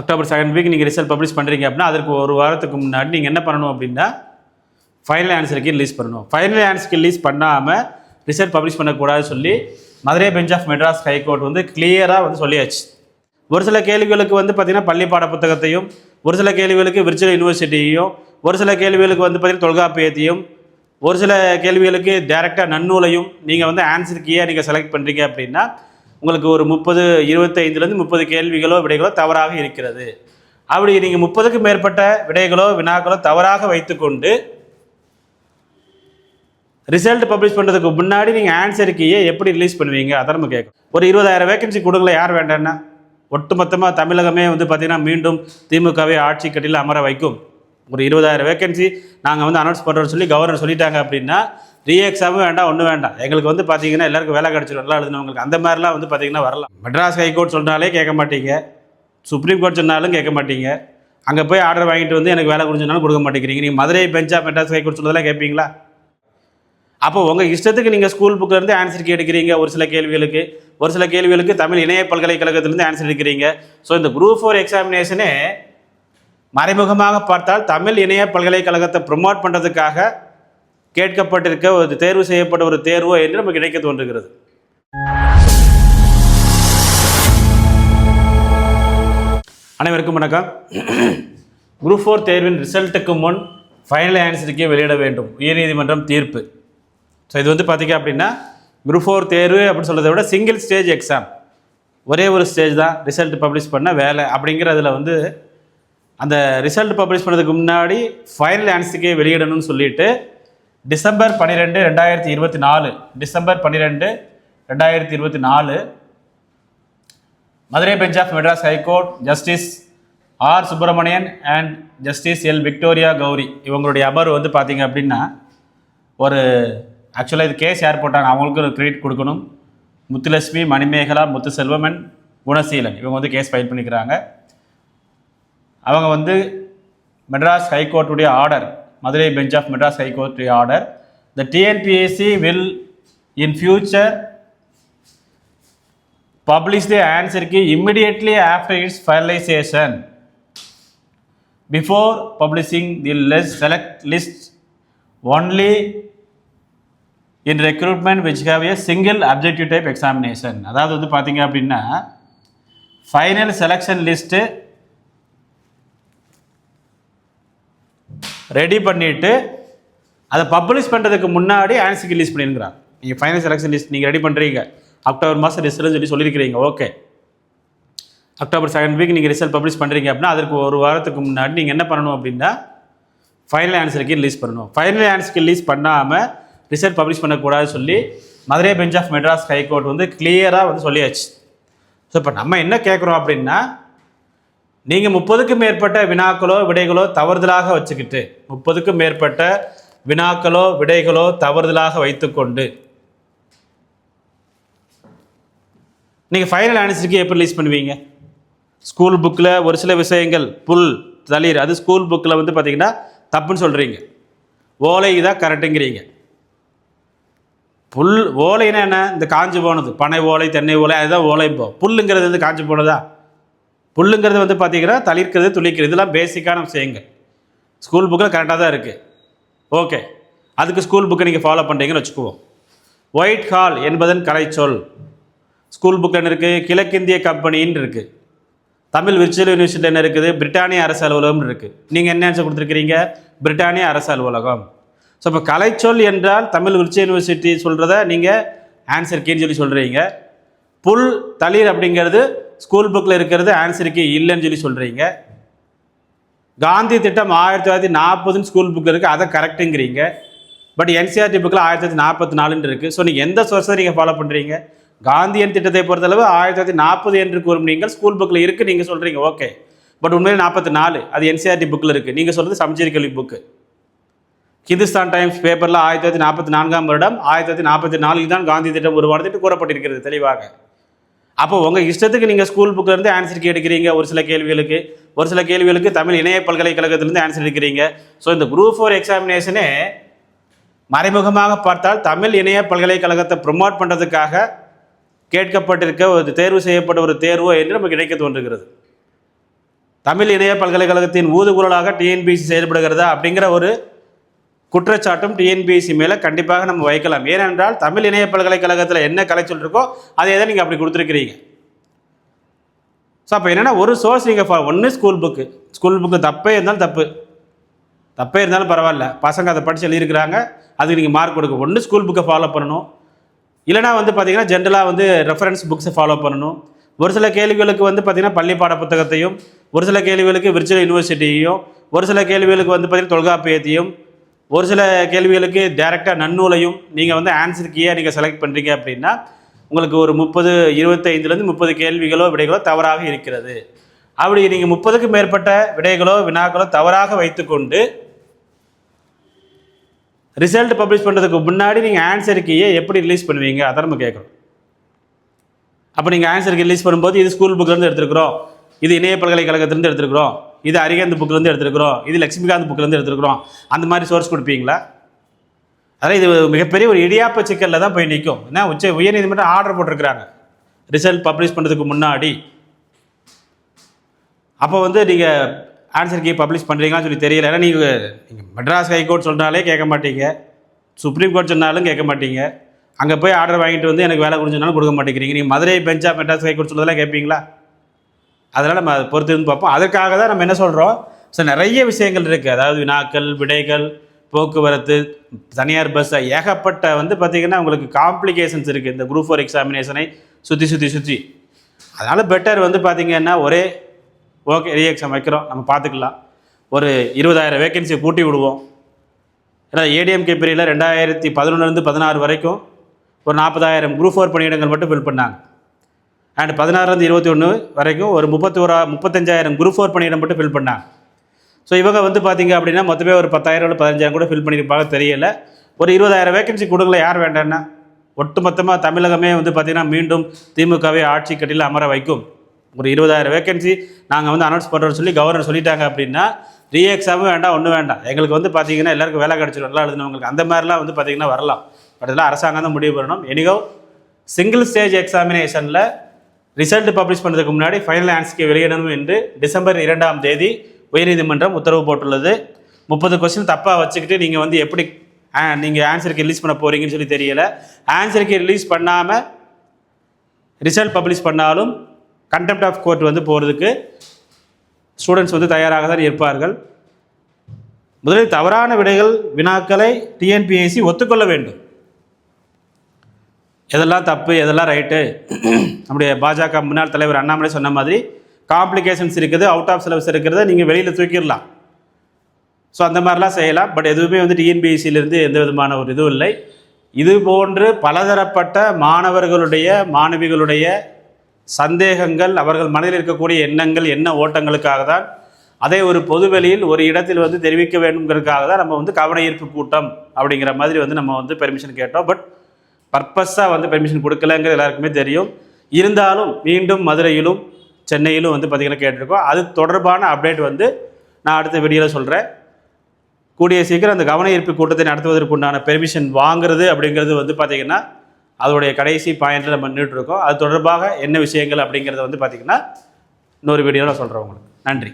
October second week நீங்கள் result publish பண்ணுறீங்க அப்படின்னா அதற்கு ஒரு வாரத்துக்கு முன்னாடி நீங்கள் என்ன பண்ணணும் அப்படின்னா ஃபைனல் ஆன்சருக்கு ரிலீஸ் பண்ணணும். ஃபைனல் ஆன்சருக்கு ரிலீஸ் பண்ணாமல் ரிசல்ட் பப்ளிஷ் பண்ணக்கூடாதுன்னு சொல்லி Madurai bench of Madras high court வந்து கிளியராக வந்து சொல்லியாச்சு. ஒரு சில கேள்விகளுக்கு வந்து பார்த்திங்கன்னா பள்ளி பாட புத்தகத்தையும் ஒரு சில கேள்விகளுக்கு விர்ச்சுவல் யூனிவர்சிட்டியையும் ஒரு சில கேள்விகளுக்கு வந்து பார்த்திங்கன்னா தொல்காப்பியத்தையும் ஒரு சில கேள்விகளுக்கு டேரெக்டாக நன்னூலையும் நீங்கள் வந்து ஆன்சர் ஏன் நீங்கள் செலக்ட் பண்ணுறீங்க அப்படின்னா உங்களுக்கு ஒரு முப்பது இருபத்தைந்துலேருந்து முப்பது கேள்விகளோ விடைகளோ தவறாக இருக்கிறது. அப்படி நீங்கள் முப்பதுக்கும் மேற்பட்ட விடைகளோ வினாக்களோ தவறாக வைத்துக்கொண்டு ரிசல்ட் பப்ளிஷ் பண்ணுறதுக்கு முன்னாடி நீங்கள் ஆன்சர் கீயை எப்படி ரிலீஸ் பண்ணுவீங்க? அதை நம்ம கேட்கும் ஒரு இருபதாயிரம் வேகன்சி கொடுங்களேன். யார் வேண்டாம்னா ஒட்டுமொத்தமாக தமிழகமே வந்து பார்த்திங்கன்னா மீண்டும் திமுகவை ஆட்சி கட்டில் அமர வைக்கும். ஒரு இருபதாயிரம் வேகன்சி நாங்கள் வந்து அனௌன்ஸ் பண்ணுறோம்னு சொல்லி கவர்னர் சொல்லிட்டாங்க அப்படின்னா ரீ எக்ஸாமும் வேண்டாம் ஒன்றும் வேண்டாம். எங்களுக்கு வந்து பார்த்தீங்கன்னா எல்லாருக்கும் வேலை கிடச்சிடும் நல்லா எழுதினவங்களுக்கு அந்த மாதிரிலாம் வந்து பார்த்தீங்கன்னா வரலாம். மெட்ராஸ் ஹைகோர்ட் சொன்னாலே கேட்க மாட்டீங்க. சுப்ரீம் கோர்ட் சொன்னாலும் கேட்க மாட்டீங்க. அங்கே போய் ஆர்டர் வாங்கிட்டு வந்து எனக்கு வேலை கொடுஞ்சனாலும் கொடுக்க மாட்டேங்கிறீங்க. நீங்கள் மதுரை பெஞ்சா மெட்ராஸ் ஹைகோர்ட் சொன்னதெல்லாம் கேட்பீங்களா? அப்போ உங்கள் இஷ்டத்துக்கு நீங்கள் ஸ்கூல் புக்கிலேருந்து ஆன்சர் எடுக்கிறீங்க ஒரு சில கேள்விகளுக்கு. ஒரு சில கேள்விகளுக்கு தமிழ் இணைய பல்கலைக்கழகத்திலேருந்து ஆன்சர் எடுக்கிறீங்க. ஸோ இந்த குரூப் ஃபோர் எக்ஸாமினேஷனே மறைமுகமாக பார்த்தால் தமிழ் இணைய பல்கலைக்கழகத்தை ப்ரொமோட் பண்ணுறதுக்காக கேட்கப்பட்டிருக்க ஒரு தேர்வு செய்யப்பட்ட ஒரு தேர்வோ என்று நமக்கு கிடைக்க தோன்றுகிறது. அனைவருக்கும் வணக்கம். குரூப் ஃபோர் தேர்வின் ரிசல்ட்டுக்கு முன் ஃபைனல் ஆன்சருக்கே வெளியிட வேண்டும். உயர்நீதிமன்றம் தீர்ப்பு. ஸோ இது வந்து பார்த்திங்க அப்படின்னா குரூப் ஃபோர் தேர்வு அப்படின்னு சொல்கிறத விட சிங்கிள் ஸ்டேஜ் எக்ஸாம் ஒரே ஒரு ஸ்டேஜ் தான் ரிசல்ட் பப்ளிஷ் பண்ண வேலை அப்படிங்கிறதுல வந்து அந்த ரிசல்ட் பப்ளிஷ் பண்ணதுக்கு முன்னாடி ஃபைனல் ஆன்சருக்கே வெளியிடணும்னு சொல்லிட்டு டிசம்பர் பன்னிரெண்டு ரெண்டாயிரத்தி இருபத்தி நாலு டிசம்பர் பன்னிரெண்டு ரெண்டாயிரத்தி இருபத்தி நாலு Madurai bench of Madras high court justice R Subramanian and justice L Victoria Gowri இவங்களுடைய அமர்வு வந்து பார்த்தீங்க அப்படின்னா ஒரு ஆக்சுவலாக இது கேஸ் யார் போட்டாங்க? அவங்களுக்கு ஒரு கிரெடிட் கொடுக்கணும். முத்துலட்சுமி மணிமேகலா முத்துசெல்வம் அண்ட் குணசீலன் இவங்க வந்து கேஸ் ஃபைல் பண்ணிக்கிறாங்க. அவங்க வந்து Madras ஹைகோர்ட்டுடைய order Madurai bench of Madras ஹைகோர்ட்டுடைய order the TNPSC will in future publish the ஆன்சருக்கு immediately after its finalisation before publishing the less select list only in recruitment which have a single objective type examination அதாவது வந்து பார்த்தீங்க அப்படின்னா final selection list ready பண்ணிவிட்டு அதை publish பண்ணுறதுக்கு முன்னாடி answer release பண்ணியிருக்கிறாங்க நீங்கள் ஃபைனல் செலெக்ஷன் லிஸ்ட் நீங்கள் ரெடி பண்ணுறீங்க அக்டோபர் மாதம் ரிசல்ட் சொல்லி சொல்லியிருக்கிறீங்க. ஓகே அக்டோபர் செகண்ட் வீக் நீங்கள் ரிசல்ட் பப்ளிஷ் பண்ணுறீங்க அப்படின்னா அதற்கு ஒரு வாரத்துக்கு முன்னாடி நீங்கள் என்ன பண்ணணும் அப்படின்னா ஃபைனல் ஆன்சருக்கு ரிலீஸ் பண்ணணும். ஃபைனல் ஆன்சருக்கு ரிலீஸ் பண்ணாமல் ரிசல்ட் பப்ளிஷ் பண்ணக்கூடாதுன்னு சொல்லி Madurai bench of Madras high court வந்து கிளியராக வந்து சொல்லியாச்சு. ஸோ இப்போ நம்ம என்ன கேட்குறோம் அப்படின்னா நீங்கள் முப்பதுக்கும் மேற்பட்ட வினாக்களோ விடைகளோ தவறுதலாக வச்சுக்கிட்டு முப்பதுக்கும் மேற்பட்ட வினாக்களோ விடைகளோ தவறுதலாக வைத்துக்கொண்டு. நீங்கள் ஃபைனல் ஆன்சருக்கு எப்போ ரிலீஸ் பண்ணுவீங்க? ஸ்கூல் புக்கில் ஒரு சில விஷயங்கள் புல் தளிர். அது ஸ்கூல் புக்கில் வந்து பார்த்தீங்கன்னா தப்புன்னு சொல்கிறீங்க ஓலை தான் கரெக்டுங்கிறீங்க. புல் ஓலைன்னா என்ன? இந்த காஞ்சி போனது. பனை ஓலை தென்னை ஓலை அதுதான் ஓலை புல்லுங்கிறது வந்து காஞ்சு போனதா? புல்லுங்கிறது வந்து பார்த்தீங்கன்னா தளிர்க்கிறது துளிக்கிறது இதெல்லாம் பேசிக்கான விஷயங்கள். ஸ்கூல் புக்கில் கரெக்டாக தான் இருக்குது ஓகே அதுக்கு ஸ்கூல் புக்கை நீங்கள் ஃபாலோ பண்ணுறீங்கன்னு வச்சுக்குவோம். ஒயிட் ஹால் என்பதன் கலைச்சொல். ஸ்கூல் புக் என்ன இருக்குது கிழக்கிந்திய கம்பெனின்னு இருக்குது தமிழ் விர்ச்சுவல் யூனிவர்சிட்டி என்ன இருக்குது? பிரிட்டானிய அரசு அலுவலகம்னு இருக்குது நீங்கள் என்ன ஆன்சர் கொடுத்துருக்கிறீங்க? பிரிட்டானிய அரசு அலுவலகம். ஸோ இப்போ கலைச்சொல் என்றால் தமிழ் விர்ச்சுவல் யூனிவர்சிட்டி சொல்கிறத நீங்கள் ஆன்சர் கீன்னு சொல்லி சொல்கிறீங்க புல் தளிர் அப்படிங்கிறது ஸ்கூல் புக்கில் இருக்கிறது ஆன்சருக்கு இல்லைன்னு சொல்லி சொல்கிறீங்க காந்தி திட்டம் ஆயிரத்தி தொள்ளாயிரத்தி நாற்பதுன்னு ஸ்கூல் புக் இருக்குது அதை கரெக்டுங்கிறீங்க பட் என்சிஆர்டி புக்கில் ஆயிரத்தி தொள்ளாயிரத்தி நாற்பத்தி நாலுன்னு இருக்குது ஸோ நீங்கள் எந்த சோர்ஸை நீங்கள் ஃபாலோ பண்ணுறீங்க காந்தியன் திட்டத்தை பொறுத்தளவு ஆயிரத்தி தொள்ளாயிரத்தி நாற்பது என்று கூறும் நீங்கள் ஸ்கூல் புக்கில் இருக்குது நீங்கள் சொல்கிறீங்க ஓகே பட் உண்மையில் நாற்பத்தி நாலு அது என்சிஆர்டி புக்கில் இருக்குது நீங்கள் சொல்கிறது சமச்சீர் கல்வி புக்கு ஹிந்துஸ்தான் டைம்ஸ் பேப்பரில் ஆயிரத்தி தொள்ளாயிரத்தி நாற்பத்தி நான்காம் வருடம் ஆயிரத்தி தொள்ளாயிரத்தி நாற்பத்தி நாலில் தான் காந்தி திட்டம் உருவானது கூறப்பட்டிருக்கிறது தெளிவாக. அப்போ உங்கள் இஷ்டத்துக்கு நீங்கள் ஸ்கூல் புக்கிலேருந்து ஆன்சர் எடுக்கிறீங்க ஒரு சில கேள்விகளுக்கு. ஒரு சில கேள்விகளுக்கு தமிழ் இணைய பல்கலைக்கழகத்திலேருந்து ஆன்சர் எடுக்கிறீங்க. ஸோ இந்த குரூப் ஃபோர் எக்ஸாமினேஷனே மறைமுகமாக பார்த்தால் தமிழ் இணைய பல்கலைக்கழகத்தை ப்ரொமோட் பண்ணுறதுக்காக கேட்கப்பட்டிருக்க ஒரு தேர்வு செய்யப்பட்ட ஒரு தேர்வோ என்று நமக்கு கிடைக்க தோன்றுகிறது. தமிழ் இணைய பல்கலைக்கழகத்தின் ஊதுகுரலாக டிஎன்பிசி செயல்படுகிறதா அப்படிங்கிற ஒரு குற்றச்சாட்டும் டிஎன்பிஎஸ்சி மேலே கண்டிப்பாக நம்ம வைக்கலாம். ஏனென்றால் தமிழ் இணைய பல்கலைக்கழகத்தில் என்ன கலைச்சல் இருக்கோ அதே தான் நீங்கள் அப்படி கொடுத்துருக்கிறீங்க. ஸோ அப்போ என்னென்னா ஒரு சோர்ஸ் நீங்கள் ஒன்று ஸ்கூல் புக்கு ஸ்கூல் புக்கு தப்பே இருந்தாலும் தப்பு. தப்பே இருந்தாலும் பரவாயில்ல. பசங்க அதை படித்து எழுதியிருக்கிறாங்க. அதுக்கு நீங்கள் மார்க் கொடுக்க ஒன்று ஸ்கூல் புக்கை ஃபாலோ பண்ணணும். இல்லைனா வந்து பார்த்தீங்கன்னா ஜென்ரலாக வந்து ரெஃபரன்ஸ் புக்ஸை ஃபாலோ பண்ணணும். ஒரு சில கேள்விகளுக்கு வந்து பார்த்தீங்கன்னா பள்ளி பாட புத்தகத்தையும் ஒரு சில கேள்விகளுக்கு விர்ச்சுவல் யூனிவர்சிட்டியையும் ஒரு சில கேள்விகளுக்கு வந்து பார்த்தீங்கன்னா தொல்காப்பியத்தையும் ஒரு சில கேள்விகளுக்கு டைரெக்டாக நன்னூலையும் நீங்கள் வந்து ஆன்சர் கீயாக நீங்கள் செலக்ட் பண்ணுறீங்க அப்படின்னா உங்களுக்கு ஒரு முப்பது இருபத்தைந்துலேருந்து முப்பது கேள்விகளோ விடைகளோ தவறாக இருக்கிறது. அப்படி நீங்கள் முப்பதுக்கும் மேற்பட்ட விடைகளோ வினாக்களோ தவறாக வைத்துக்கொண்டு ரிசல்ட் பப்ளிஷ் பண்ணுறதுக்கு முன்னாடி நீங்கள் ஆன்சர் கீயை எப்படி ரிலீஸ் பண்ணுவீங்க? அதை நம்ம கேட்குறோம். அப்போ நீங்கள் ஆன்சருக்கு ரிலீஸ் பண்ணும்போது இது ஸ்கூல் புக்லேருந்து எடுத்துருக்குறோம். இது இணைய பல்கலைக்கழகத்திலேருந்து எடுத்துருக்குறோம். இது அரிகாந்த் புக்லேருந்து எடுத்துருக்குறோம். இது லக்ஷ்மிகாந்த் புக்லேருந்து எடுத்துருக்குறோம். அந்த மாதிரி சோர்ஸ் கொடுப்பீங்களா? அதனால் இது மிகப்பெரிய ஒரு இடியாப்ப சிக்கலில் தான் போய் நிற்கும் ஏன்னா உச்ச உயர்நீதிமன்றம் ஆர்டர் போட்டிருக்கிறாங்க. ரிசல்ட் பப்ளிஷ் பண்ணுறதுக்கு முன்னாடி. அப்போ வந்து நீங்கள் ஆன்சர் கீ பப்ளிஷ் பண்ணுறீங்களான்னு சொல்லி தெரியல. ஏன்னா நீங்கள் நீங்கள் மெட்ராஸ் ஹைகோர்ட் சொன்னாலே கேட்க மாட்டீங்க. சுப்ரீம் கோர்ட் சொன்னாலும் கேட்க மாட்டீங்க. அங்கே போய் ஆர்டர் வாங்கிட்டு வந்து எனக்கு வேலை கொடுத்துனாலும் கொடுக்க மாட்டேங்கிறீங்க. நீங்கள் மதுரை பெஞ்சா மெட்ராஸ் ஹைகோர்ட் சொன்னதெல்லாம் கேட்பீங்களா? அதனால் நம்ம அதை பொறுத்து இருந்து பார்ப்போம். அதற்காக தான் நம்ம என்ன சொல்கிறோம் ஸோ நிறைய விஷயங்கள் இருக்குது அதாவது வினாக்கள் விடைகள் போக்குவரத்து தனியார் பஸ் ஏகப்பட்ட வந்து பார்த்திங்கன்னா உங்களுக்கு காம்ப்ளிகேஷன்ஸ் இருக்குது இந்த குரூப் ஃபோர் எக்ஸாமினேஷனை சுற்றி சுற்றி சுற்றி அதனால் பெட்டர் வந்து பார்த்திங்கன்னா ஒரே ஓகே ரீ எக்ஸாம் வைக்கிறோம். நம்ம பார்த்துக்கலாம். ஒரு இருபதாயிரம் வேகன்சியை கூட்டி விடுவோம். ஏன்னா ஏடிஎம்கே பிரியில் ரெண்டாயிரத்தி பதினொன்றுலேருந்து பதினாறு வரைக்கும் ஒரு நாற்பதாயிரம் குரூப் ஃபோர் பணியிடங்கள் மட்டும் ஃபில் பண்ணாங்க. அண்ட் பதினாறுலேருந்து இருபத்தி ஒன்று வரைக்கும் ஒரு முப்பத்தி ஒரு முப்பத்தஞ்சாயிரம் குரூப் ஃபோர் பணியிடம் மட்டும் ஃபில் பண்ணாங்க. ஸோ இவங்க வந்து பார்த்தீங்க அப்படின்னா மொத்தமே ஒரு பத்தாயிரம் இல்லை பதினஞ்சாயிரம் கூட ஃபில் பண்ணியிருப்பாங்க தெரியல. ஒரு இருபதாயிரம் வேகன்சி கொடுங்களேன் யார் வேண்டான்னா ஒட்டுமொத்தமாக தமிழகமே வந்து பார்த்திங்கன்னா மீண்டும் திமுகவை ஆட்சி கட்டியில் அமர வைக்கும். ஒரு இருபதாயிரம் வேகன்சி நாங்கள் வந்து அனௌன்ஸ் பண்ணுறோம்னு சொல்லி கவர்னர் சொல்லிட்டாங்க அப்படின்னா ரீ எக்ஸாமும் வேண்டாம் ஒன்றும் வேண்டாம். எங்களுக்கு வந்து பார்த்தீங்கன்னா எல்லாருக்கும் வேலை கிடச்சிடும் நல்லா எழுதினவங்களுக்கு அந்த மாதிரிலாம் வந்து பார்த்தீங்கன்னா வரலாம். பட் இதெல்லாம் அரசாங்கம் தான் முடிவு பண்ணணும். எனிகோ சிங்கிள் ஸ்டேஜ் எக்ஸாமினேஷனில் ரிசல்ட் பப்ளிஷ் பண்ணுறதுக்கு முன்னாடி ஃபைனல் ஆன்சருக்கு வெளியிடணும் என்று டிசம்பர் இரண்டாம் தேதி உயர்நீதிமன்றம் உத்தரவு போட்டுள்ளது. முப்பது கொஸ்டின் தப்பாக வச்சுக்கிட்டு நீங்கள் வந்து எப்படி நீங்கள் ஆன்சருக்கு ரிலீஸ் பண்ண போகிறீங்கன்னு சொல்லி தெரியல. ஆன்சருக்கு ரிலீஸ் பண்ணாமல் ரிசல்ட் பப்ளிஷ் பண்ணாலும் கண்டெம்ட் ஆஃப் கோர்ட் வந்து போகிறதுக்கு ஸ்டூடெண்ட்ஸ் வந்து தயாராக தான் இருப்பார்கள். முதலில் தவறான விடைகள் வினாக்களை டிஎன்பிஎஸ்சி ஒத்துக்கொள்ள வேண்டும். எதெல்லாம் தப்பு எதெல்லாம் ரைட்டு நம்முடைய பாஜக முன்னாள் தலைவர் அண்ணாமலை சொன்ன மாதிரி காம்ப்ளிகேஷன்ஸ் இருக்குது அவுட் ஆஃப் சிலபஸ் இருக்கிறத நீங்கள் வெளியில் தூக்கிடலாம். ஸோ அந்த மாதிரிலாம் செய்யலாம். பட் எதுவுமே வந்து டிஎன்பிஎஸ்சியிலேருந்து எந்த விதமான ஒரு இதுவும் இல்லை. இது போன்று பலதரப்பட்ட மாணவர்களுடைய மாணவிகளுடைய சந்தேகங்கள் அவர்கள் மனதில் இருக்கக்கூடிய எண்ணங்கள் என்ன ஓட்டங்களுக்காக தான் அதை ஒரு பொதுவெளியில் ஒரு இடத்தில் வந்து தெரிவிக்க வேண்டுங்கிறதுக்காக தான் நம்ம வந்து கவன ஈர்ப்பு கூட்டம் அப்படிங்கிற மாதிரி வந்து நம்ம வந்து பெர்மிஷன் கேட்டோம். பட் பர்பஸாக வந்து பெர்மிஷன் கொடுக்கலங்கிறது எல்லாருக்குமே தெரியும். இருந்தாலும் மீண்டும் மதுரையிலும் சென்னையிலும் வந்து பார்த்திங்கன்னா கேட்டிருக்கோம். அது தொடர்பான அப்டேட் வந்து நான் அடுத்த வீடியோவில் சொல்கிறேன் கூடிய சீக்கிரம் அந்த கவன ஈர்ப்பு கூட்டத்தை நடத்துவதற்கு உண்டான பெர்மிஷன் வாங்குறது அப்படிங்கிறது வந்து பார்த்திங்கன்னா அதோடைய கடைசி பாயிண்டில் நம்ம நின்றுட்டு இருக்கோம் அது தொடர்பாக என்ன விஷயங்கள் அப்படிங்கிறத வந்து பார்த்திங்கன்னா இன்னொரு வீடியோவில் சொல்கிறேன் உங்களுக்கு. நன்றி.